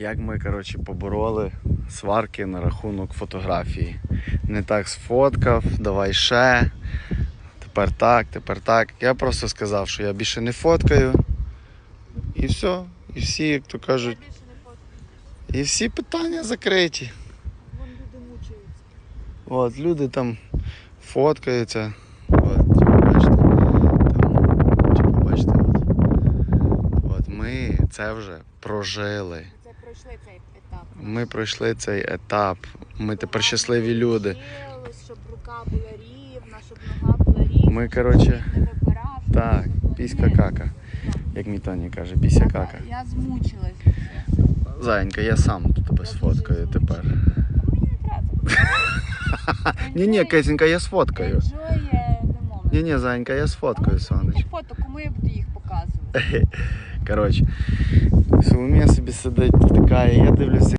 Як ми, коротше, побороли сварки на рахунок фотографії. Не так сфоткав, давай ще. Тепер так, тепер так. Я просто сказав, що я більше не фоткаю. І все. І всі, як то кажуть, і всі питання закриті. Вон люди мучаються. От, люди там фоткаються. От, типу, бачите, там, типу, бачите, от. От ми це вже прожили. Пройшли цей етап. Ми пройшли цей етап. Ми тепер щасливі люди. Щоб рука була рівна, щоб нога була рівна. Ми, коротше, не випирав, Так, піська кака. Як мій Тоні каже, піся кака. Я змучилась. Зайенька, я сам тут тебе сфоткаю тепер. Мені не треба. Ні, ні, Кисенька, я сфоткаю. Moment. Ні, ні, Зайенька, я сфоткаю, сонечко. Фото, кому я буду їх показувати? Коротше, Соломія собі сидить, втикає, я дивлюся,